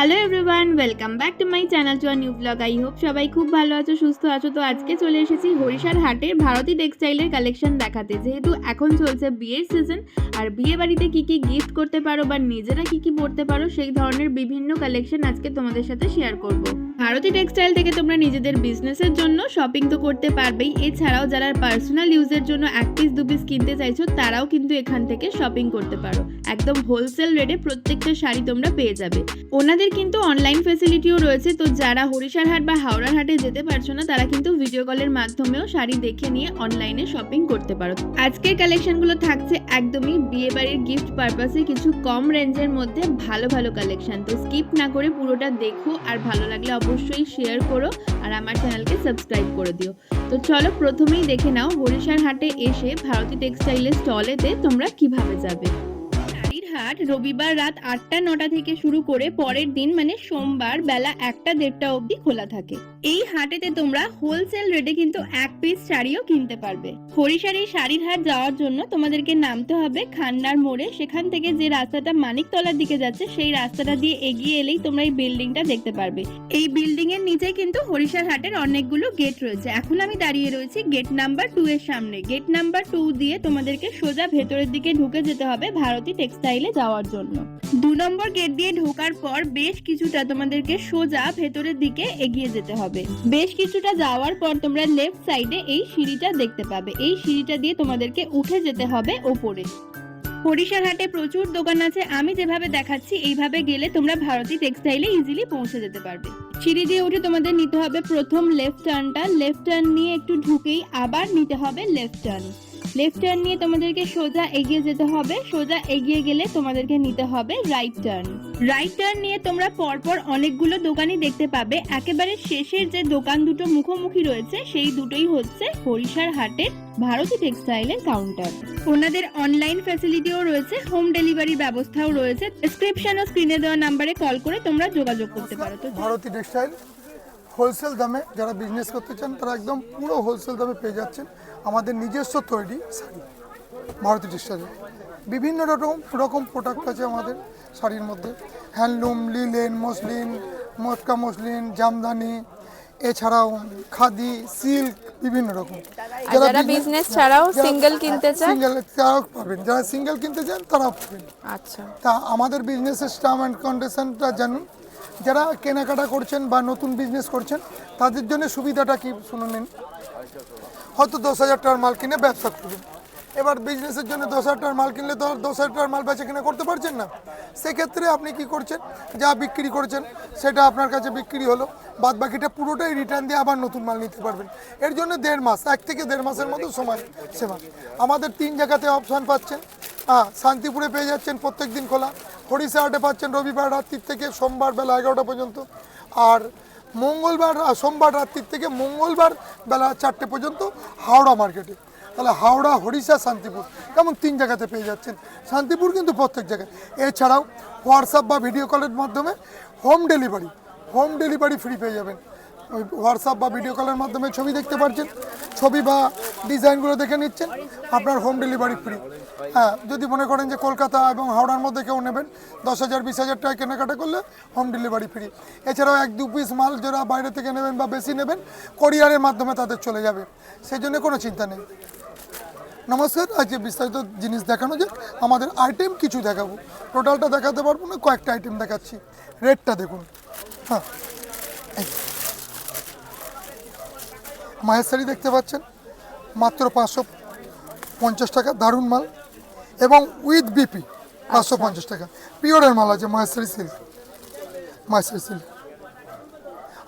Hello everyone, welcome back to my channel to new blog. I hope সবাই খুব ভালো আছো, সুস্থ আছো। তো আজকে চলে এসেছি হরিশার হাটের ভারতী টেক্সটাইলের কালেকশন দেখাতে। যেহেতু এখন চলছে বিয়ের সিজন আর বিয়ে বাড়িতে কি কি গিফট করতে পারো বা নিজেরা কি কি পড়তে পারো, সেই ধরনের বিভিন্ন কালেকশন আজকে তোমাদের সাথে শেয়ার করব। ভারতী টেক্সটাইল থেকে তোমরা নিজেদের বিজনেসের জন্য শপিং তো করতে পারবেই। এছাড়াও যারা পার্সোনাল ইউজের জন্য এক পিস দু পিস কিনতে চাইছো, তারাও কিন্তু এখান থেকে শপিং করতে পারো। একদম হোলসেল রেটে প্রত্যেকটা শাড়ি তোমরা পেয়ে যাবে। ওনাদের কিন্তু অনলাইন ফেসিলিটিও রয়েছে। তো যারা হরিশার হাট বা হাওড়ার হাটে যেতে পারছ না, তারা কিন্তু ভিডিও কলের মাধ্যমেও শাড়ি দেখে নিয়ে অনলাইনে শপিং করতে পারো। আজকের কালেকশনগুলো থাকছে একদমই বিয়ে বাড়ির গিফট পারপাসে কিছু কম রেঞ্জের মধ্যে ভালো ভালো কালেকশন তো স্কিপ না করে পুরোটা দেখো আর ভালো লাগলে অবশ্যই শেয়ার করো আর আমার চ্যানেলকে সাবস্ক্রাইব করে দিও। তো চলো প্রথমেই দেখে নাও হরিশার হাটে এসে ভারতী টেক্সটাইলের স্টলেতে তোমরা কীভাবে যাবে। হাট রবিবার রাত আটটা, নটা থেকে শুরু করে পরের দিন মানে সোমবার বেলা একটা, দেড়টা অবধি খোলা থাকে। এই হাটেতে তোমরা হোলসেল রেটে কিন্তু এক পিস শাড়িও কিনতে পারবে। হরিশার এই শাড়ির হাট যাওয়ার জন্য তোমাদেরকে নামতে হবে খান্নার মোড়ে। সেখান থেকে যে রাস্তাটা মানিকতলার দিকে যাচ্ছে, সেই রাস্তাটা দিয়ে এগিয়ে এলেই তোমরা এই বিল্ডিংটা দেখতে পারবে। এই বিল্ডিং এর নিচে কিন্তু হরিশার হাটের অনেকগুলো গেট রয়েছে। এখন আমি দাঁড়িয়ে রয়েছি গেট নাম্বার টু এর সামনে। গেট নাম্বার টু দিয়ে তোমাদেরকে সোজা ভেতরের দিকে ঢুকে যেতে হবে ভারতী টেক্সটাইলে যাওয়ার জন্য। দু নম্বর গেট দিয়ে ঢোকার পর বেশ কিছুটা তোমাদেরকে সোজা ভেতরের দিকে এগিয়ে যেতে হবে। বেশ কিছুটা যাওয়ার পর তোমরা লেফট সাইডে এই সিঁড়িটা দেখতে পাবে। এই সিঁড়িটা দিয়ে তোমাদেরকে উঠে যেতে হবে ওপরে। হাটে প্রচুর দোকান আছে। আমি যেভাবে দেখাচ্ছি, এইভাবে গেলে তোমরা ভারতী টেক্সটাইলে ইজিলি পৌঁছে যেতে পারবে। সিঁড়ি দিয়ে উঠে তোমাদের নিতে হবে প্রথম লেফট টার্নটা লেফট টার্ন নিয়ে একটু ঢুকেই আবার নিতে হবে লেফট টার্ন লেফট টার্ন নিয়ে তোমাদেরকে সোজা এগিয়ে যেতে হবে। সোজা এগিয়ে গেলে তোমাদেরকে নিতে হবে রাইট টার্ন রাইট টার্ন নিয়ে তোমরা পরপর অনেকগুলো দোকানই দেখতে পাবে। একেবারে শেষের যে দোকান দুটো মুখোমুখি রয়েছে, সেই দুটোই হচ্ছে হরিশার হাটের ভারতী টেক্সটাইলের কাউন্টার ওনাদের অনলাইন ফ্যাসিলিটিও রয়েছে হোম ডেলিভারি ব্যবস্থাও রয়েছে। ডেসক্রিপশন ও স্ক্রিনে দেওয়া নাম্বারে কল করে তোমরা যোগাযোগ করতে পারো। তো ভারতী টেক্সটাইল হোলসেল দামে যারা বিজনেস করতে চান তারা একদম পুরো হোলসেল দামে পেয়ে যাচ্ছেন আমাদের নিজস্ব তৈরি শাড়ি ভারতী টেক্সটাইলে বিভিন্ন রকম রকম প্রোডাক্ট আছে আমাদের শাড়ির মধ্যে। হ্যান্ডলুম লিলেন মসলিন মটকা মসলিন জামদানি এছাড়াও খাদি সিল্ক বিভিন্ন রকম। যারা বিজনেস ছাড়াও সিঙ্গেল কিনতে চায় সিঙ্গেল তারাও পাবেন। যারা সিঙ্গেল কিনতে চান তারাও পাবেন। আচ্ছা। তা আমাদের বিজনেসের টার্ম অ্যান্ড কন্ডিশনটা জানুন। যারা কেনাকাটা করছেন বা নতুন বিজনেস করছেন, তাদের জন্য সুবিধাটা কি শুনে নিন। হয়তো দশ হাজার টাকার মাল কিনে ব্যবসা করবেন এবার বিজনেসের জন্য দশ হাজার টাকার মাল কিনলে তো আর দশ হাজার টাকার মাল বেচা কিনা করতে পারছেন না। সেক্ষেত্রে আপনি কি করছেন? যা বিক্রি করছেন, সেটা আপনার কাছে বিক্রি হলো, বাদ বাকিটা পুরোটাই রিটার্ন দিয়ে আবার নতুন মাল নিতে পারবেন। এর জন্য দেড় মাস, এক থেকে দেড় মাসের মতো সময় সেবা। আমাদের তিন জায়গাতে অপশান পাচ্ছেন। হ্যাঁ শান্তিপুরে পেয়ে যাচ্ছেন প্রত্যেক দিন খোলা। হরিষা হাটে পাচ্ছেন রবিবার রাত্রির থেকে সোমবার বেলা এগারোটা পর্যন্ত। আর মঙ্গলবার সোমবার রাত্রির থেকে মঙ্গলবার বেলা চারটে পর্যন্ত হাওড়া মার্কেটে। তাহলে হাওড়া হরিষা শান্তিপুর কেমন তিন জায়গাতে পেয়ে যাচ্ছেন। শান্তিপুর কিন্তু প্রত্যেক জায়গায়। এছাড়াও হোয়াটসঅ্যাপ বা ভিডিও কলের মাধ্যমে home delivery home delivery free পেয়ে যাবেন। হোয়াটসঅ্যাপ বা ভিডিও কলের মাধ্যমে ছবি দেখতে পাচ্ছেন ছবি বা ডিজাইনগুলো দেখে নিচ্ছেন। আপনার হোম ডেলিভারি ফ্রি হ্যাঁ যদি মনে করেন যে কলকাতা এবং হাওড়ার মধ্যে কেউ নেবেন, দশ হাজার, বিশ হাজার টাকা কেনাকাটা করলে হোম ডেলিভারি ফ্রি এছাড়াও এক দু পিস মাল যারা বাইরে থেকে নেবেন বা বেশি নেবেন কোরিয়ারের মাধ্যমে তাদের চলে যাবে। সেই জন্য কোনো চিন্তা নেই। নমস্কার, আজকে বিস্তারিত জিনিস দেখানো যাক। আমাদের আইটেম কিছু দেখাবো। টোটালটা দেখাতে পারব না, কয়েকটা আইটেম দেখাচ্ছি। রেটটা দেখুন। হ্যাঁ। মায়ের শাড়ি দেখতে পাচ্ছেন। মাত্র পাঁচশো পঞ্চাশ টাকা দারুণ মাল এবং উইথ বিপি পাঁচশো পঞ্চাশ টাকা। পিওরের মাল আছে মায়ের শাড়ি সিল্ক মায়ের শাড়ি সিল্ক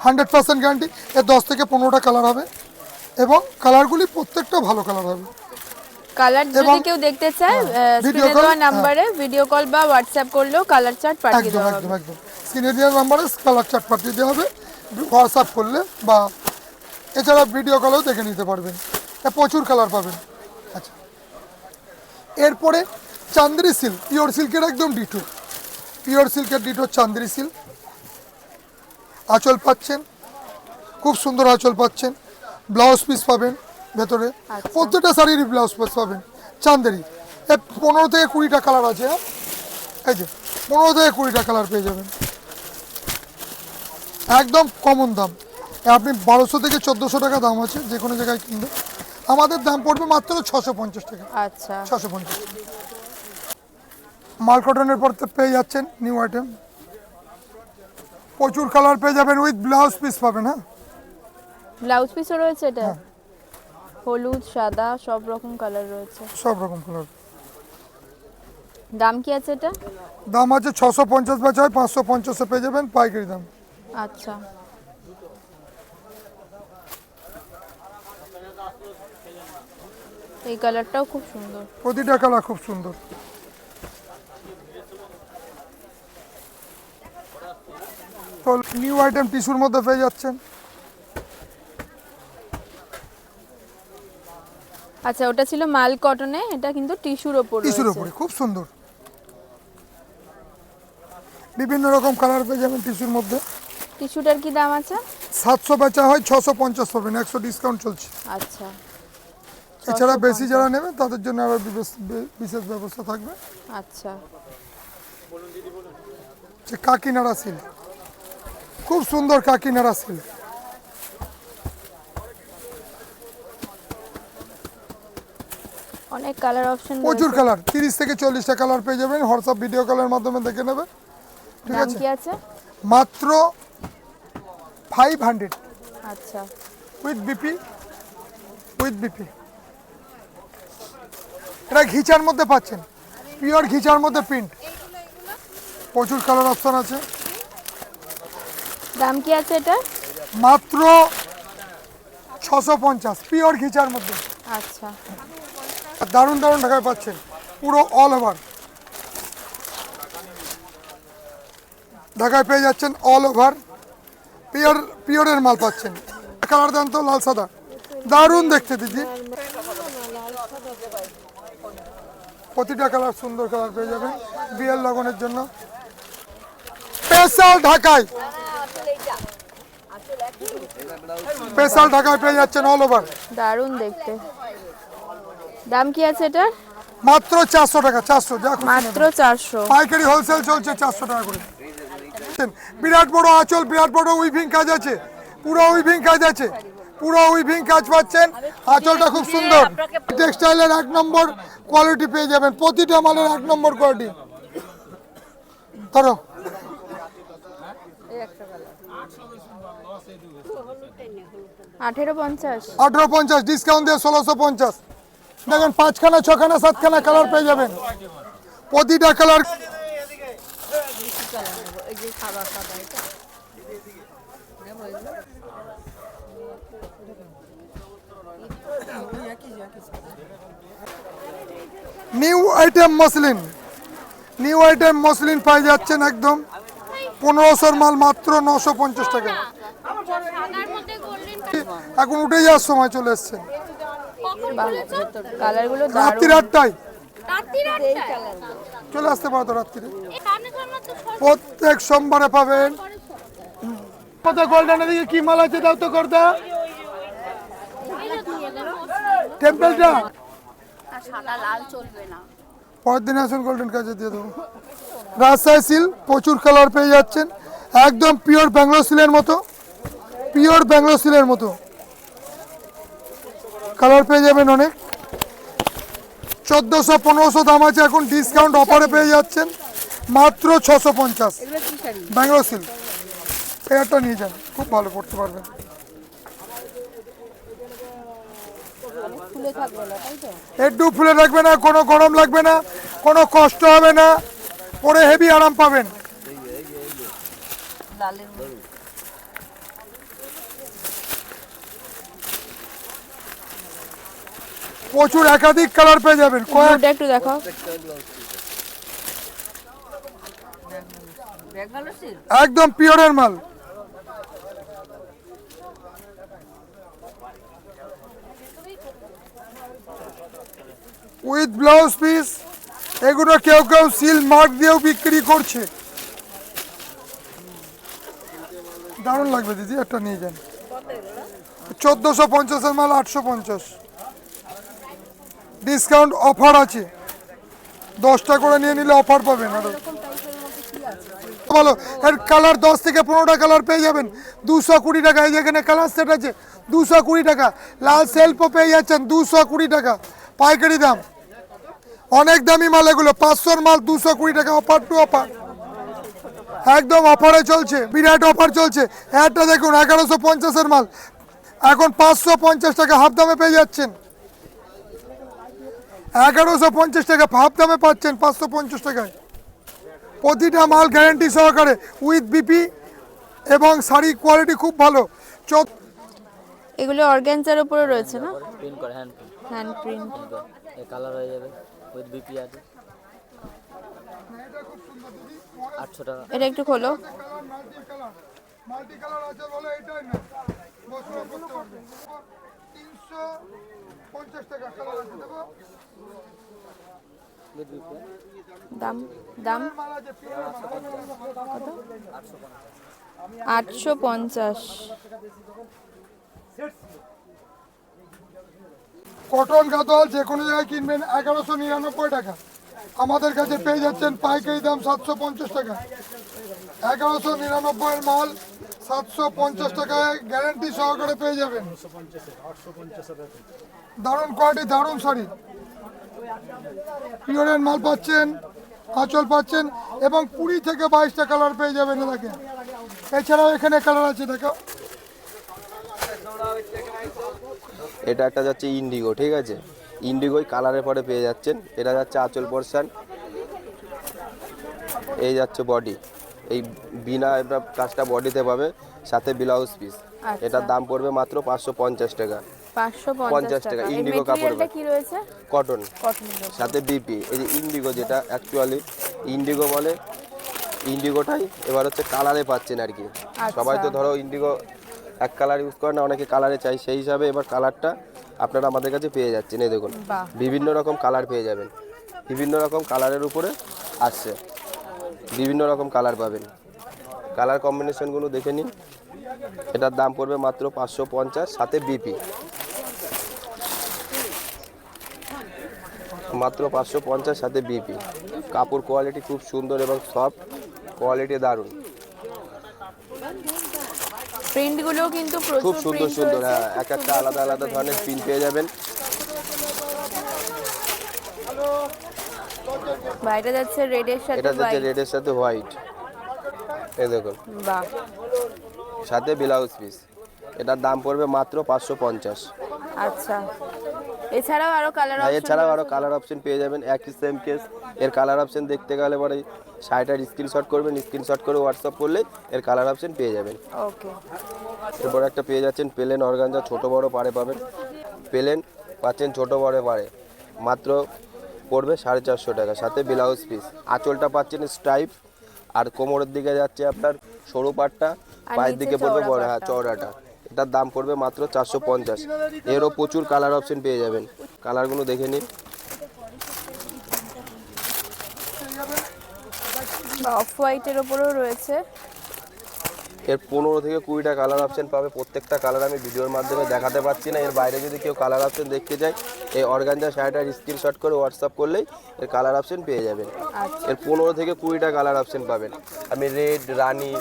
হান্ড্রেড পার্সেন্ট গ্যারান্টি এর দশ থেকে পনেরোটা কালার হবে এবং কালারগুলি প্রত্যেকটা ভালো কালার হবে। কালার যদি কেউ দেখতে চায় দেওয়া হ্যাঁ। নাম্বারে ভিডিও কল বা হোয়াটসঅ্যাপ করলেও কালার চার্ট পাঠিয়ে একদম দেওয়া হবে। একদম। স্ক্রিনে দেওয়ার নাম্বারে কালার চার্ট পাঠিয়ে দেওয়া হবে। হোয়াটসঅ্যাপ করলে বা এছাড়া ভিডিও কলেও দেখে নিতে পারবেন। এ প্রচুর কালার পাবেন। আচ্ছা। এরপরে চান্দ্রি সিল্ক পিওর সিল্কের একদম ডিটো পিওর সিল্কের ডিটো চান্দ্রি সিল্ক আঁচল পাচ্ছেন। খুব সুন্দর আঁচল পাচ্ছেন। ব্লাউজ পিস পাবেন ভেতরে। আচ্ছা। প্রত্যেকটা শাড়ির ব্লাউজ পিস পাবেন। চান্দেরি। এ পনেরো থেকে কুড়িটা কালার আছে হ্যাঁ? এই যে পনেরো থেকে কুড়িটা কালার পেয়ে যাবেন। একদম কমন দাম। আপনি বারোশো থেকে চোদ্দোশো টাকা দাম আছে যে কোনো জায়গায় কিনবে আমাদের দাম পড়বে মাত্র ছশো পঞ্চাশ টাকা। আচ্ছা। ছশো পঞ্চাশ। মাল কটনের পর তো পেয়ে যাচ্ছেন নিউ আইটেম প্রচুর কালার পেয়ে যাবেন উইথ ব্লাউজ পিস পাবেন হ্যাঁ? ব্লাউজ পিসও রয়েছে এটা? হ্যাঁ। হলুদ সাদা সব রকম কালার রয়েছে। সব রকম কালার দাম কি আছে এটা? দাম আছে ছশো পঞ্চাশ বেচা হয় পাঁচশো পঞ্চাশে পেয়ে যাবেন পাইকারি দাম। আচ্ছা। এই কালারটাও খুব সুন্দর। প্রতিটা কালার খুব সুন্দর। তো নিউ আইটেম টিস্যুর মধ্যে পেয়ে যাচ্ছেন। আচ্ছা ওটা ছিল মাল কটনে এটা কিন্তু টিস্যুর ওপর টিস্যুর উপরে খুব সুন্দর। বিভিন্ন রকম কালার পেয়ে যাবেন টিস্যুর মধ্যে। টিস্যুটার কি দাম আছে? সাতশো বেচা হয় ছশো পঞ্চাশ পাবেন একশো ডিসকাউন্ট চলছে। আচ্ছা। এছাড়া বেশি যারা নেবেন তাদের জন্য আবার বিশেষ ব্যবস্থা থাকবে। আচ্ছা। যে কাকিনাড়া সিল্ক। খুব সুন্দর কাকিনাড়া সিল্ক। অনেক কালার অপশন প্রচুর কালার। তিরিশ থেকে চল্লিশটা কালার পেয়ে যাবেন। হোয়াটসঅ্যাপ ভিডিও কলের মাধ্যমে দেখে নেবেন। ঠিক আছে? কি আছে? মাত্র ফাইভ হান্ড্রেড আচ্ছা। উইথ বিপি উইথ বিপি এটা ঘিচার মধ্যে পাচ্ছেন। পিওর ঘিচার মধ্যে প্রিন্ট প্রচুর কালার অপশন আছে। দাম কি আছে এটা মাত্র ছশো পঞ্চাশ পিওর ঘিচার মধ্যে। আচ্ছা। আর দারুণ দারুণ ঢাকায় পাচ্ছেন। পুরো অল ওভার ঢাকায় পেয়ে যাচ্ছেন অল ওভার পিওর পিওরের মাল পাচ্ছেন। কালার দেন তো লাল সাদা। দারুণ দেখতে দিদি। প্রতিটা কালার সুন্দর কালার পেয়ে যাবেন বিয়ের লগনের জন্য। স্পেশাল ঢাকায়। স্পেশাল ঢাকায় পেয়ে যাচ্ছেন অল ওভার দারুণ দেখতে। দাম কি আছে এটা মাত্র চারশো টাকা চারশো যা মাত্র চারশো। পাইকারি হোলসেল চলছে চারশো টাকা করে। বিরাট বড় আঁচল বিরাট বড় উইভিং কাজ আছে। পুরো উইভিং কাজ আছে। পুরো উইভিং কাজ পাচ্ছেন। আঁচলটা খুব সুন্দর। টেক্সটাইলের এক নম্বর কোয়ালিটি পেয়ে যাবেন। প্রতিটা মালের এক নম্বর কোয়ালিটি ধরো। আঠেরো পঞ্চাশ। ডিসকাউন্ট দিয়ে ষোলোশো পঞ্চাশ। দেখেন পাঁচখানা ছখানা সাতখানা কালার পেয়ে যাবেন। প্রতিটা colour new item muslin new item muslin পাই যাচ্ছেন একদম পনেরোশোর মাল মাত্র নশো পঞ্চাশ টাকা। এখন উঠে যাওয়ার সময় চলে এসছে। কালারগুলো রাত্রি দারুণ আটটায়। চলে আসতে পারো তো রাত্রিরে। প্রত্যেক সোমবারে পাবেন। কত কি মাল আছে দাও তো করদা টেম্পলটা। সাদা লাল চলবে না। পরের দিন আসুন গোল্ডেন কাজে দিয়ে দেবো। রাজশাহী সিল প্রচুর কালার পেয়ে যাচ্ছেন। একদম পিওর ব্যাঙ্গালোর সিলের মতো। পিওর ব্যাঙ্গালোর সিলের মতো। কালার পেয়ে যাবেন অনেক। চোদ্দোশো পনেরোশো দাম আছে এখন ডিসকাউন্ট অফারে পেয়ে যাচ্ছেন। মাত্র ছশো পঞ্চাশ। ব্যাঙ্গালোর সিল একটা নিয়ে যান খুব ভালো পড়তে পারবেন। একটু ফুলে রাখবে না কোনো গরম লাগবে না কোনো কষ্ট হবে না পরে হেভি আরাম পাবেন। প্রচুর একাধিক কালার পেয়ে যাবেন একটু দেখাও। একদম পিওরের মাল। উইথ ব্লাউজ পিস এগুলো কেউ কেউ সিল মার্ক দিয়েও বিক্রি করছে। দারুণ লাগবে দিদি, একটা নিয়ে যান। চোদ্দোশো পঞ্চাশের মাল, আটশো পঞ্চাশ। ডিসকাউন্ট অফার আছে। দশটা করে নিয়ে নিলে অফার পাবেন আরও। ভালো এর কালার দশ থেকে পনেরোটা কালার পেয়ে যাবেন। দুশো কুড়ি টাকা, এই যেখানে কালার সেট আছে, দুশো কুড়ি টাকা। লাল সেলফও পেয়ে যাচ্ছেন, দুশো কুড়ি টাকা। পাইকারি দাম। অনেক দামি মাল এগুলো পাঁচশোর মাল দুশো কুড়ি টাকা অফার টু অফার একদম অফারে চলছে বিরাট অফার চলছে। একটা দেখুন এগারোশো পঞ্চাশের মাল। এখন পাঁচশো পঞ্চাশ টাকা হাফ দামে পেয়ে যাচ্ছেন। এগারোশো পঞ্চাশ টাকা হাফ দামে পাচ্ছেন পাঁচশো পঞ্চাশ টাকায়। প্রতিটা মাল গ্যারেন্টি সহকারে উইথ বিপি এবং শাড়ি কোয়ালিটি খুব ভালো। চোখ এগুলো অর্গ্যানজার উপরে রয়েছে না? প্রিন্ট করে hand print hand print colour হয়ে যাবে। উইথ বিপি আছে আটশো টাকা। এটা একটু খোলো। মাল্টি কালার আছে বলে এটাই না বছর করতে পারবে তিনশো পঞ্চাশ টাকা কালার আছে দেবো দাম দাম? মাল আছে কত আটশো পঞ্চাশ। কটন গাদল যে কোনো জায়গায় কিনবেন এগারোশো নিরানব্বই টাকা। আমাদের কাছে পেয়ে যাচ্ছেন পাইকারি দাম সাতশো পঞ্চাশ টাকা। এগারোশো নিরানব্বইয়ের মাল সাতশো পঞ্চাশ টাকায় গ্যারেন্টি সহকারে পেয়ে যাবেন। দারুণ কোয়ালিটি দারুণ শাড়ি। পিওরের মাল পাচ্ছেন, আঁচল পাচ্ছেন এবং কুড়ি থেকে বাইশটা কালার পেয়ে যাবেন এটাকে। এছাড়াও এখানে কালার আছে, দেখো। এটা একটা যাচ্ছে ইন্ডিগো ঠিক আছে? ইন্ডিগোই কালারের পরে পেয়ে যাচ্ছেন। এটা যাচ্ছে আঁচল পোর্শন এই যাচ্ছে বডি এই বিনা এটা কাজটা বডিতে পাবে সাথে ব্লাউজ পিস আচ্ছা। এটার দাম পড়বে মাত্র পাঁচশো পঞ্চাশ টাকা। পঞ্চাশ টাকা, indigo কাপড় কটন কটন সাথে বিপি এই যে ইন্ডিগো যেটা অ্যাকচুয়ালি ইন্ডিগো বলে ইন্ডিগোটাই এবার হচ্ছে কালারে পাচ্ছেন আর কি। সবাই তো ধরো ইন্ডিগো এক কালার ইউজ করে না অনেকে কালারে চাই সেই হিসাবে এবার কালারটা আপনারা আমাদের কাছে পেয়ে যাচ্ছেন এই দেখুন। বিভিন্ন রকম কালার পেয়ে যাবেন। বিভিন্ন রকম কালারের উপরে আসছে। বিভিন্ন রকম কালার পাবেন। কালার কম্বিনেশনগুলো দেখে নিন। এটার দাম পড়বে মাত্র পাঁচশো পঞ্চাশ সাথে বিপি মাত্র পাঁচশো পঞ্চাশ সাথে বিপি কাপড় কোয়ালিটি খুব সুন্দর এবং সফট কোয়ালিটি দারুণ। প্রিন্টগুলোও কিন্তু খুব সুন্দর সুন্দর হ্যাঁ এক একটা আলাদা আলাদা ধরনের প্রিন্ট পেয়ে যাবেন। বাইরে যাচ্ছে রেডের সাথে এটা যাচ্ছে রেডের সাথে হোয়াইট এই দেখুন। বাহ। সাথে ব্লাউজ পিস এটার দাম পড়বে মাত্র পাঁচশো পঞ্চাশ। আচ্ছা। এছাড়াও আরও কালার আর এছাড়াও আরও কালার অপশন পেয়ে যাবেন একই সেম কেস এর কালার অপশন দেখতে গেলে পরে শাড়িটার স্ক্রিনশট করবেন স্ক্রিনশট করে হোয়াটসঅ্যাপ করলে এর কালার অপশন পেয়ে যাবেন। ওকে এরপর একটা পেয়ে যাচ্ছেন প্লেন অর্গানজা ছোট বড় পারে পাবেন। প্লেন পাচ্ছেন ছোট বড় পারে। মাত্র পড়বে সাড়ে চারশো টাকা সাথে ব্লাউজ পিস আঁচলটা পাচ্ছেন স্ট্রাইপ আর কোমরের দিকে যাচ্ছে আপনার সরু পাটটা আর পায়ের দিকে পড়বে বড় হ্যাঁ। চওড়াটা। এটার দাম পড়বে মাত্র চারশো পঞ্চাশ। এরও প্রচুর কালার অপশন পেয়ে যাবেন। কালারগুলো দেখে নিন। অফ হোয়াইটের ওপরেও রয়েছে। এর পনেরো থেকে কুড়িটা কালার অপশন পাবে। প্রত্যেকটা কালার আমি ভিডিওর মাধ্যমে দেখাতে পারছি না। এর বাইরে যদি কেউ কালার অপশন দেখতে চায় এই অর্গানজা শাড়িটার স্ক্রিনশট করে হোয়াটসঅ্যাপ করলেই এর কালার অপশন পেয়ে যাবেন। এর পনেরো থেকে কুড়িটা কালার অপশন পাবেন। আমি রেড রানি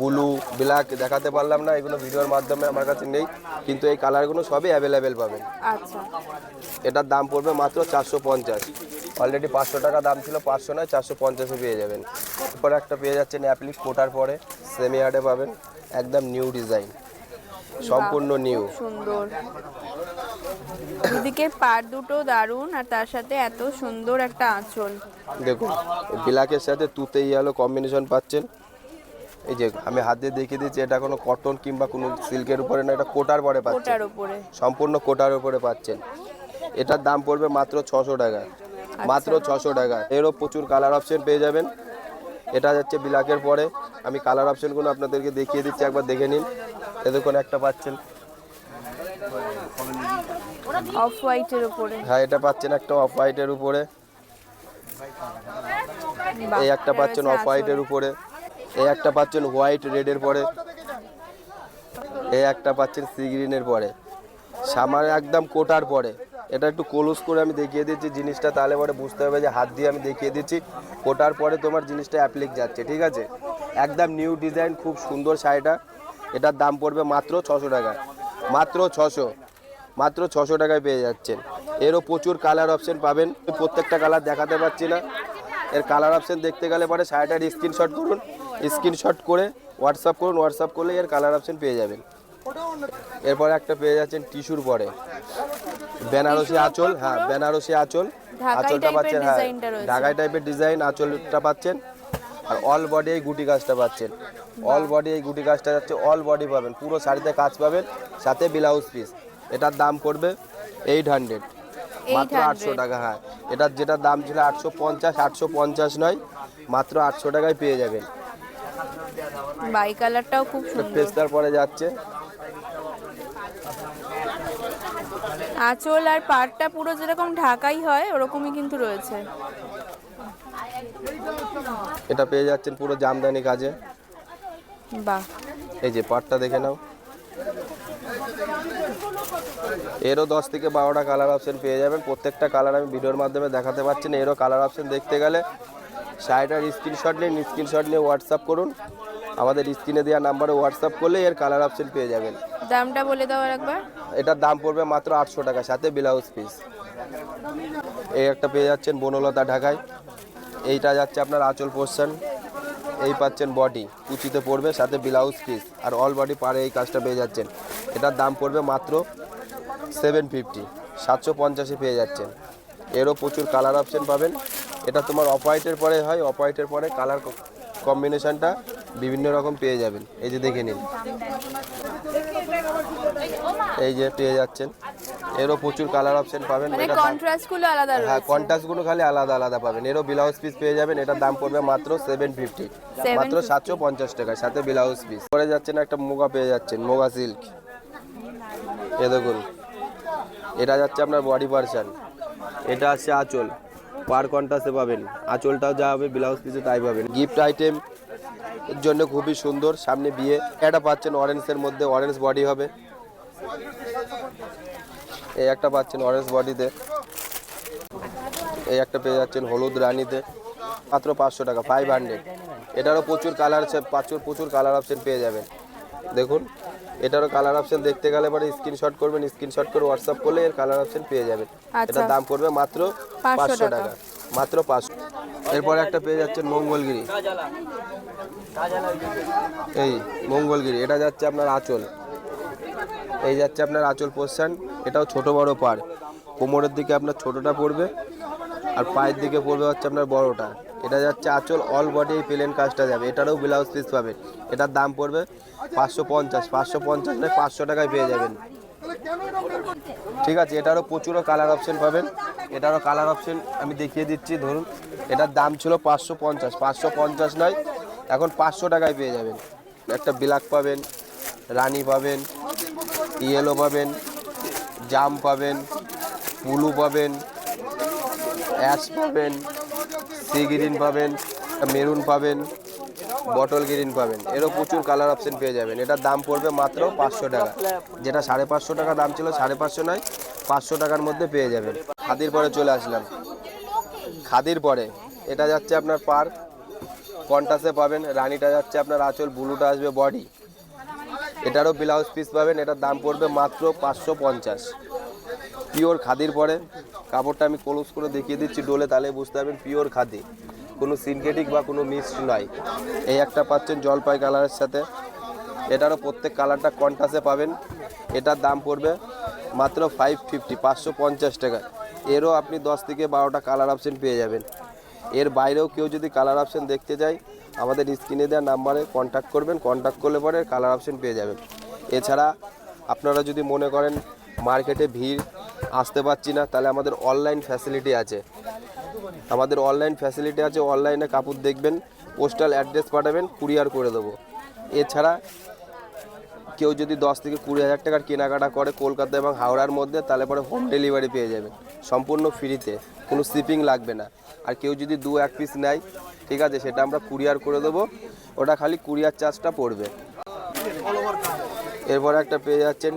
ব্লু ব্ল্যাক দেখাতে পারলাম না এগুলো ভিডিওর মাধ্যমে আমার কাছে নেই কিন্তু এই কালারগুলো সবই অ্যাভেলেবেল পাবেন। আচ্ছা। এটার দাম পড়বে মাত্র চারশো পঞ্চাশ। অলরেডি পাঁচশো টাকা দাম ছিল পাঁচশো নয় চারশো পঞ্চাশে পেয়ে যাবেন। এরপরে একটা পেয়ে যাচ্ছেন অ্যাপ্লিক কোটার পরে সেমি আর্টে পাবেন। একদম নিউ ডিজাইন সম্পূর্ণ নিউ সুন্দর। এদিকে পার দুটো দারুণ আর তার সাথে এত সুন্দর একটা আঁচল। দেখুন ব্ল্যাকের সাথে তুতে ইয়ালো কম্বিনেশন পাচ্ছেন। এই যে আমি হাত দিয়ে দেখিয়ে দিচ্ছি এটা কোনো কটন কিংবা কোনো সিল্কের উপরে না এটা কোটার পরে পাচ্ছেন। ওটার উপরে। সম্পূর্ণ কোটার উপরে পাচ্ছেন। এটার দাম পড়বে মাত্র ছশো টাকা। মাত্র ছশো টাকা। এরও প্রচুর কালার অপশন পেয়ে যাবেন। এটা যাচ্ছে ব্ল্যাকের পরে। আমি কালার অপশনগুলো আপনাদেরকে দেখিয়ে দিচ্ছি একবার দেখে নিন। এ দেখুন একটা পাচ্ছেন। অফ হোয়াইটের উপরে। হ্যাঁ এটা পাচ্ছেন একটা অফ হোয়াইটের উপরে। এই একটা পাচ্ছেন অফ হোয়াইটের উপরে। এই একটা পাচ্ছেন হোয়াইট রেডের পরে। এই একটা পাচ্ছেন সি গ্রিনের পরে। সামার একদম কোটার পরে। এটা একটু ক্লোজ করে আমি দেখিয়ে দিচ্ছি জিনিসটা তাহলে পরে বুঝতে হবে যে হাত দিয়ে আমি দেখিয়ে দিচ্ছি। কোটার পরে তোমার জিনিসটা অ্যাপ্লিক যাচ্ছে ঠিক আছে? একদম নিউ ডিজাইন খুব সুন্দর শাড়িটা। এটার দাম পড়বে মাত্র ছশো টাকা। মাত্র ছশো মাত্র ছশো টাকায় পেয়ে যাচ্ছেন। এরও প্রচুর কালার অপশন পাবেন। প্রত্যেকটা কালার দেখাতে পাচ্ছি না। এর কালার অপশন দেখতে গেলে পরে শাড়িটার স্ক্রিনশট করুন। স্ক্রিনশট করে হোয়াটসঅ্যাপ করুন। হোয়াটসঅ্যাপ করলে এর কালার অপশন পেয়ে যাবেন। এরপরে একটা পেয়ে যাচ্ছেন টিস্যুর পরে। বেনারসি আঁচল হ্যাঁ বেনারসি আঁচল। আঁচলটা পাচ্ছেন হ্যাঁ ঢাকাই টাইপের ডিজাইন আঁচলটা পাচ্ছেন। আর অল বডি এই গুটি গাছটা পাচ্ছেন। অল বডি এই গুটি কাজটা যাচ্ছে অল বডি পাবেন। পুরো শাড়িতে কাজ পাবেন সাথে ব্লাউজ পিস এটার দাম পড়বে এইট হান্ড্রেড মাত্র আটশো টাকা হ্যাঁ। এটার যেটার দাম ছিল আটশো পঞ্চাশ আটশো পঞ্চাশ নয় মাত্র আটশো টাকায় পেয়ে যাবেন। বাই কালারটাও খুব সুন্দর। পেস্তার পরে যাচ্ছে। আঁচল আর পাড়টা পুরো যেরকম ঢাকাই হয় ওরকমই কিন্তু রয়েছে। এটা পেয়ে যাচ্ছেন পুরো জামদানি কাজে। বাহ। এই যে পাটটা দেখে নাও। এরও দশ থেকে বারোটা কালার অপশন পেয়ে যাবেন। প্রত্যেকটা কালার আমি ভিডিওর মাধ্যমে দেখাতে পারছি না। এরও কালার অপশন দেখতে গেলে শাড়িটার স্ক্রিনশট নিন স্ক্রিনশট নিয়ে হোয়াটসঅ্যাপ করুন। আমাদের স্ক্রিনে দেওয়া নাম্বারে হোয়াটসঅ্যাপ করলে এর কালার অপশন পেয়ে যাবেন। দামটা বলে দাও একবার। এটার দাম পড়বে মাত্র আটশো টাকা সাথে ব্লাউজ পিস এই একটা পেয়ে যাচ্ছেন বনলতা ঢাকায়। এইটা যাচ্ছে আপনার আঁচল পোর্শন এই পাচ্ছেন বডি, কুচিতে পড়বে, সাথে ব্লাউজ পিস আর অল বডি পারে এই কাজটা পেয়ে যাচ্ছেন। এটার দাম পড়বে মাত্র সেভেন ফিফটি সাতশো পঞ্চাশে পেয়ে যাচ্ছেন। এরও প্রচুর কালার অপশন পাবেন। এটা তোমার অফ হোয়াইটের পরে হয় অফ হোয়াইটের পরে কালার কম্বিনেশনটা বিভিন্ন রকম পেয়ে যাবেন। এই যে দেখে নিন। এই যে পেয়ে যাচ্ছেন। এরও প্রচুর কালার অপশন পাবেন মানে কন্ট্রাস্টগুলো আলাদা হ্যাঁ রয়েছে। কন্টাক্টগুলো খালি আলাদা আলাদা পাবেন। এরও ব্লাউজ পিস পেয়ে যাবেন এটার দাম পড়বে মাত্র সেভেন ফিফটি মাত্র 750 সাতশো পঞ্চাশ টাকা সাথে ব্লাউজ পিস পরে যাচ্ছেন একটা মুগা পেয়ে যাচ্ছেন মুগা সিল্ক এ দেখুন এটা যাচ্ছে আপনার বডি পার্সন এটা আছে আঁচল। পার কন্টাসে পাবেন। আঁচলটাও যা হবে ব্লাউজ পিসে তাই পাবেন। গিফট আইটেম এর জন্য খুবই সুন্দর সামনে বিয়ে। এটা পাচ্ছেন অরেঞ্জের মধ্যে অরেঞ্জ বডি হবে। এই একটা পাচ্ছেন অরেঞ্জ বডিতে এই একটা পেয়ে যাচ্ছেন হলুদ রানিতে। মাত্র পাঁচশো টাকা ফাইভ হান্ড্রেড এটারও প্রচুর কালার আছে প্রচুর প্রচুর কালার অপশন পেয়ে যাবেন। দেখুন এটারও কালার অপশন দেখতে গেলে পরে স্ক্রিনশট করবেন স্ক্রিনশট করে হোয়াটসঅ্যাপ করলে এর কালার অপশন পেয়ে যাবেন। আচ্ছা। এটার দাম পড়বে মাত্র পাঁচশো টাকা। টাকা। মাত্র পাঁচশো। এরপরে একটা পেয়ে যাচ্ছেন মঙ্গলগিরি। এই মঙ্গলগিরি এটা যাচ্ছে আপনার আঁচল। এই যাচ্ছে আপনার আঁচল পোর্শন এটাও ছোট বড় পার। কোমরের দিকে আপনার ছোটটা পড়বে, আর পায়ের দিকে পড়বে হচ্ছে আপনার বড়টা। এটা যাচ্ছে আঁচল অল বডি এই প্লেন কাজটা যাবে। এটারও ব্লাউজ পিস পাবেন। এটার দাম পড়বে পাঁচশো পঞ্চাশ। পাঁচশো পঞ্চাশ নয় পাঁচশো টাকায় পেয়ে যাবেন। ঠিক আছে, এটারও প্রচুরও কালার অপশন পাবেন। এটারও কালার অপশন আমি দেখিয়ে দিচ্ছি, ধরুন। এটার দাম ছিল পাঁচশো পঞ্চাশ। পাঁচশো পঞ্চাশ নয়, এখন পাঁচশো টাকায় পেয়ে যাবেন। একটা ব্ল্যাক পাবেন, রানি পাবেন ইয়েলো পাবেন, জাম পাবেন, ব্লু পাবেন, অ্যাশ পাবেন, সি গ্রিন পাবেন, মেরুন পাবেন, বটল গ্রিন পাবেন। এরও প্রচুর কালার অপশন পেয়ে যাবেন। এটার দাম পড়বে মাত্র পাঁচশো টাকা। যেটা সাড়ে পাঁচশো টাকা দাম ছিল, সাড়ে পাঁচশো নয়, পাঁচশো টাকার মধ্যে পেয়ে যাবেন। খাদির পরে চলে আসলাম। খাদির পরে, এটা যাচ্ছে আপনার পার, কন্টাসে পাবেন, রানিটা যাচ্ছে আপনার আঁচল, ব্লুটা আসবে বডি। এটারও ব্লাউজ পিস পাবেন, এটার দাম পড়বে মাত্র পাঁচশো পঞ্চাশ। পিওর খাদির পরে, কাপড়টা আমি ক্লোজ করে দেখিয়ে দিচ্ছি ডোলে, তাহলে বুঝতে পারবেন পিওর খাদি। কোনো সিনথেটিক বা কোনো মিক্সড নয়। এই একটা পাচ্ছেন জলপাই কালারের সাথে। এটারও প্রত্যেক কালারটা কন্টাসে পাবেন। এটার দাম পড়বে মাত্র ফাইভ ফিফটি পাঁচশো পঞ্চাশ টাকা। এরও আপনি দশ থেকে বারোটা কালার অপশন পেয়ে যাবেন। এর বাইরেও কেউ যদি কালার অপশন দেখতে চায় আমাদের স্ক্রিনে দেওয়া নাম্বারে কন্ট্যাক্ট করবেন কন্ট্যাক্ট করলে পরে কালার অপশন পেয়ে যাবেন। এছাড়া আপনারা যদি মনে করেন মার্কেটে ভিড়, আসতে পারছি না, তাহলে আমাদের অনলাইন ফ্যাসিলিটি আছে। আমাদের অনলাইন ফ্যাসিলিটি আছে অনলাইনে কাপড় দেখবেন পোস্টাল অ্যাড্রেস পাঠাবেন কুরিয়ার করে দেবো। এছাড়া কেউ যদি দশ থেকে কুড়ি হাজার টাকার কেনাকাটা করে কলকাতা এবং হাওড়ার মধ্যে, তাহলে পরে হোম ডেলিভারি পেয়ে যাবেন সম্পূর্ণ ফ্রিতে কোনো শিপিং লাগবে না। আর কেউ যদি দু এক পিস নেয়, ঠিক আছে, সেটা আমরা কুরিয়ার করে দেবো। ওটা খালি কুরিয়ার চার্জটা পড়বে। এরপরে একটা পেয়ে যাচ্ছেন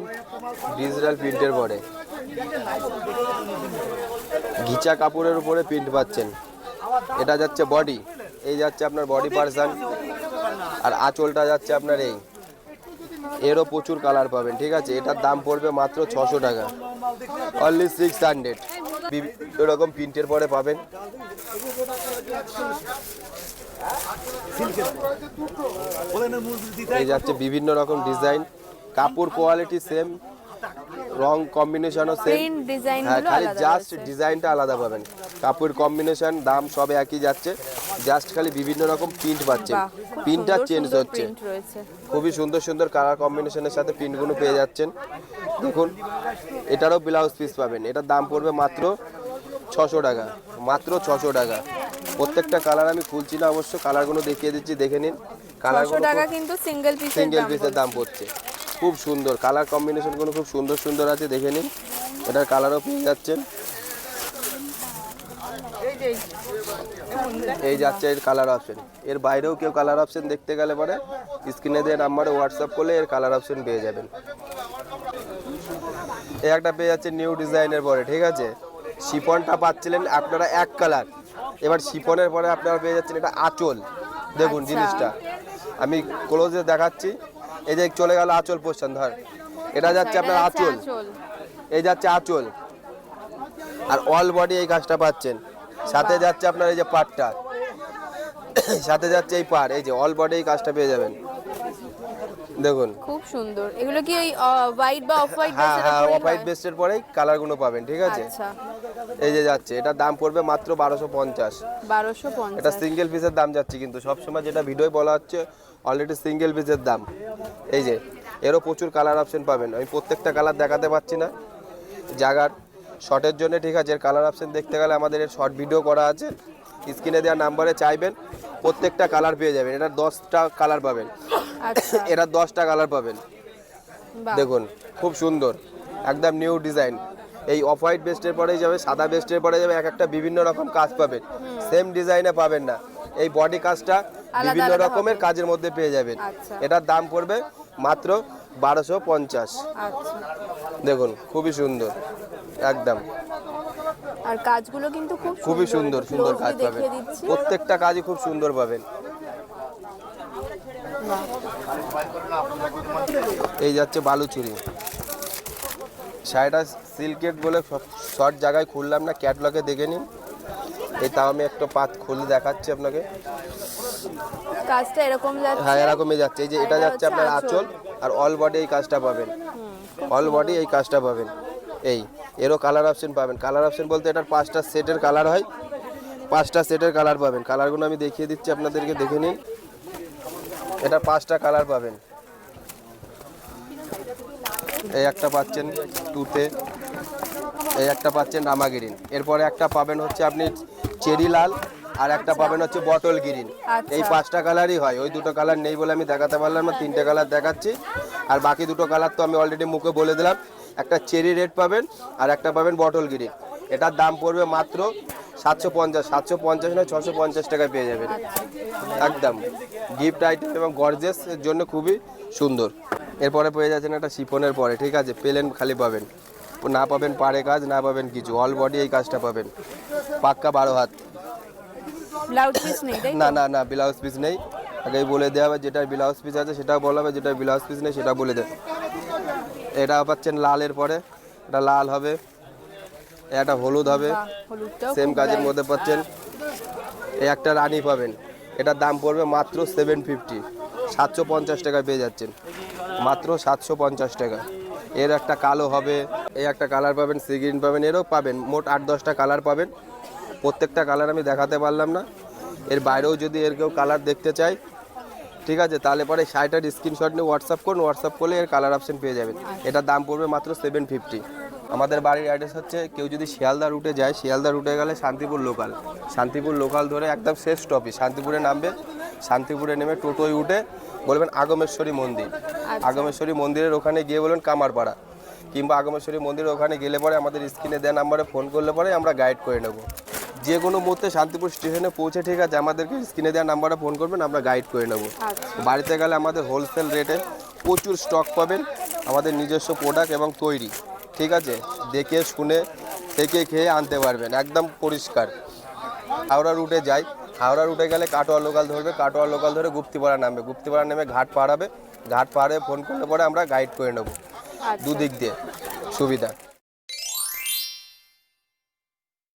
ডিজিটাল প্রিন্টের পরে। ঘিচা কাপড়ের উপরে প্রিন্ট পাচ্ছেন। এটা যাচ্ছে বডি এই যাচ্ছে আপনার বডি পার্সন আর আঁচলটা যাচ্ছে আপনার এই। এরও প্রচুর কালার পাবেন ঠিক আছে? এটার দাম পড়বে মাত্র ছশো টাকা। অনলি সিক্স হান্ড্রেড এরকম প্রিন্টের পরে পাবেন। এই যাচ্ছে বিভিন্ন রকম ডিজাইন। কাপড় কোয়ালিটি সেম রং কম্বিনেশনও সেম। ডিজাইন হ্যাঁ খালি জাস্ট ডিজাইনটা আলাদা পাবেন। কাপড় কম্বিনেশন দাম সব একই যাচ্ছে। জাস্ট খালি বিভিন্ন রকম প্রিন্ট পাচ্ছেন। প্রিন্টটা চেঞ্জ হচ্ছে। খুবই সুন্দর সুন্দর কালার কম্বিনেশনের সাথে প্রিন্টগুলো পেয়ে যাচ্ছেন। দেখুন এটারও ব্লাউজ পিস পাবেন। এটার দাম পড়বে মাত্র ছশো টাকা। মাত্র ছশো টাকা। প্রত্যেকটা কালার আমি খুলছি না অবশ্য কালারগুলো দেখিয়ে দিচ্ছি দেখে নিন। কালারগুলো টাকা কিন্তু সিঙ্গেল পিসের সিঙ্গেল পিসের দাম পড়ছে। খুব সুন্দর। কালার কম্বিনেশনগুলো খুব সুন্দর সুন্দর আছে দেখে নিন। এটার কালারও পেয়ে যাচ্ছেন। এই যাচ্ছে এর কালার অপশন এর বাইরেও কেউ কালার অপশন দেখতে গেলে পরে স্ক্রিনে দিয়ে নাম্বারে হোয়াটসঅ্যাপ করলে এর কালার অপশন পেয়ে যাবেন। এই একটা পেয়ে যাচ্ছে নিউ ডিজাইনের পরে ঠিক আছে? শিপনটা পাচ্ছিলেন আপনারা এক কালার এবার শিপনের পরে আপনারা পেয়ে যাচ্ছেন এটা আঁচল। দেখুন আচ্ছা। জিনিসটা। আমি ক্লোজে দেখাচ্ছি। এই যে চলে গেল আঁচল পোষণ ধর। এটা যাচ্ছে আপনার আঁচল। এই যাচ্ছে আঁচল। আর অল বডি এই কাজটা পাচ্ছেন। সাথে যাচ্ছে আপনার এই যে পাটটা সাথে যাচ্ছে এই পার এই যে অল বডি কাজটা পেয়ে যাবেন। দেখুন। খুব সুন্দর। এগুলো কি ওই হোয়াইট বা অফ হোয়াইট হ্যাঁ বেসের হ্যাঁ অফ হোয়াইট হয়? বেস্টের পরেই কালারগুলো পাবেন ঠিক আছে? আচ্ছা। এই যে যাচ্ছে এটার দাম পড়বে মাত্র বারোশো পঞ্চাশ। বারোশো এটা সিঙ্গেল পিসের দাম যাচ্ছে কিন্তু সবসময় যেটা ভিডিওয় বলা হচ্ছে অলরেডি সিঙ্গেল পিসের দাম। এই যে এরও প্রচুর কালার অপশন পাবেন। আমি প্রত্যেকটা কালার দেখাতে পারছি না। জাগার শর্টের জন্য ঠিক আছে এর কালার অপশন দেখতে গেলে আমাদের এর শর্ট ভিডিও করা আছে। স্ক্রিনে দেওয়া নাম্বারে চাইবেন প্রত্যেকটা কালার পেয়ে যাবেন। এটা দশটা কালার পাবেন। আচ্ছা। এটা দশটা কালার পাবেন। দেখুন খুব সুন্দর একদম নিউ ডিজাইন এই অফ হোয়াইট বেস্টের পরেই যাবে সাদা বেস্টের পরে যাবে এক একটা বিভিন্ন রকম কাজ পাবেন। সেম ডিজাইনে পাবেন না। এই বডি কাজটা বিভিন্ন রকমের কাজের মধ্যে পেয়ে যাবেন। আচ্ছা। এটার দাম পড়বে মাত্র বারোশো পঞ্চাশ। আচ্ছা। দেখুন খুবই সুন্দর। একদম। আর কাজগুলো কিন্তু খুব খুবই সুন্দর। সুন্দর কাজ পাবেন। প্রত্যেকটা কাজই খুব সুন্দর পাবেন। এই যাচ্ছে বালুচুরি। শাড়িটা সিল্কেট বলে শর্ট জায়গায় খুললাম না ক্যাটলগে দেখে নিন। এই তাও আমি একটা পাত খুলে দেখাচ্ছি আপনাকে। কাজটা এরকম যাচ্ছে? হ্যাঁ এরকমই যাচ্ছে। এই যে এটা যাচ্ছে আপনার। আঁচল আর অল বডি এই কাজটা পাবেন। অল বডি এই কাজটা পাবেন। এই। এরও কালার অপশন পাবেন। কালার অপশন বলতে এটার পাঁচটা সেটের কালার হয়। পাঁচটা সেটের কালার পাবেন। কালারগুলো আমি দেখিয়ে দিচ্ছি আপনাদেরকে দেখে নিন। এটা পাঁচটা কালার পাবেন। এই একটা পাচ্ছেন টুতে এই একটা পাচ্ছেন রামাগিরিন। এরপরে একটা পাবেন হচ্ছে আপনি চেরি লাল আর একটা পাবেন হচ্ছে বটল গ্রিন। আচ্ছা। এই পাঁচটা কালারই হয়। ওই দুটো কালার নেই বলে আমি দেখাতে পারলাম না তিনটে কালার দেখাচ্ছি। আর বাকি দুটো কালার তো আমি অলরেডি মুখে বলে দিলাম। একটা চেরি রেড পাবেন আর একটা পাবেন বটল গ্রিন এটার দাম পড়বে মাত্র সাতশো পঞ্চাশ সাতশো পঞ্চাশ নয় ছশো পঞ্চাশ টাকায় পেয়ে যাবেন। একদম গিফট আইটেম এবং গর্জেস এর জন্য খুবই সুন্দর। এরপরে পেয়ে যাচ্ছেন একটা শিফনের পরে ঠিক আছে? পেলেন খালি পাবেন। না পাবেন পাড়ে কাজ না পাবেন কিছু। অল বডি এই কাজটা পাবেন। পাক্কা বারো হাত। ব্লাউজ পিস নেই না না না ব্লাউজ পিস নেই। আগেই বলে দেওয়া হবে যেটা ব্লাউজ পিস আছে সেটাও বলা হবে যেটা ব্লাউজ পিস নেই সেটা বলে দেবে এটা পাচ্ছেন লালের পরে এটা লাল হবে এটা হলুদ হবে সেম কাজের মধ্যে পাচ্ছেন। এই একটা রানি পাবেন এটার দাম পড়বে মাত্র সেভেন ফিফটি সাতশো পঞ্চাশ টাকায় পেয়ে যাচ্ছেন। মাত্র সাতশো পঞ্চাশ টাকা। এর একটা কালো হবে এই একটা কালার পাবেন সি গ্রিন পাবেন এরও পাবেন মোট আট দশটা কালার পাবেন। প্রত্যেকটা কালার আমি দেখাতে পারলাম না। এর বাইরেও যদি এর কেউ কালার দেখতে চায় ঠিক আছে তাহলে পরে শাড়িটার স্ক্রিনশট নিয়ে হোয়াটসঅ্যাপ করুন হোয়াটসঅ্যাপ করলে এর কালার অপশন পেয়ে যাবেন। এটার দাম পড়বে মাত্র সেভেন ফিফটি আমাদের বাড়ির অ্যাড্রেস হচ্ছে কেউ যদি শিয়ালদা রুটে যায় শিয়ালদা রুটে গেলে শান্তিপুর লোকাল শান্তিপুর লোকাল ধরে একদম শেষ স্টপই শান্তিপুরে নামবে। শান্তিপুরে নেমে টোটোয় উঠে বলবেন আগমেশ্বরী মন্দির। আগমেশ্বরী মন্দিরের ওখানে গিয়ে বলবেন কামারপাড়া। কিংবা আগমেশ্বরী মন্দিরের ওখানে গেলে পরে আমাদের স্ক্রিনে দেওয়া নাম্বারে ফোন করলে পরে আমরা গাইড করে নেব। যে কোনো মুহূর্তে শান্তিপুর স্টেশনে পৌঁছে ঠিক আছে আমাদেরকে স্ক্রিনে দেওয়া নাম্বারে ফোন করবেন আমরা গাইড করে নেব। আচ্ছা। বাড়িতে গেলে আমাদের হোলসেল রেটে প্রচুর স্টক পাবেন আমাদের নিজস্ব প্রোডাক্ট এবং তৈরি ঠিক আছে? দেখে শুনে থেকে খেয়ে আনতে পারবেন একদম পরিষ্কার। হাওড়া রুটে যাই হাওড়া রুটে গেলে কাটোয়া লোকাল ধরবে কাটোয়া লোকাল ধরে গুপ্তিপাড়া নামবে গুপ্তিপাড়া নেমে ঘাট পাড়াবে ঘাট পাড়ে ফোন করলে পরে আমরা গাইড করে নেব। আচ্ছা। দুদিক দিয়ে সুবিধা।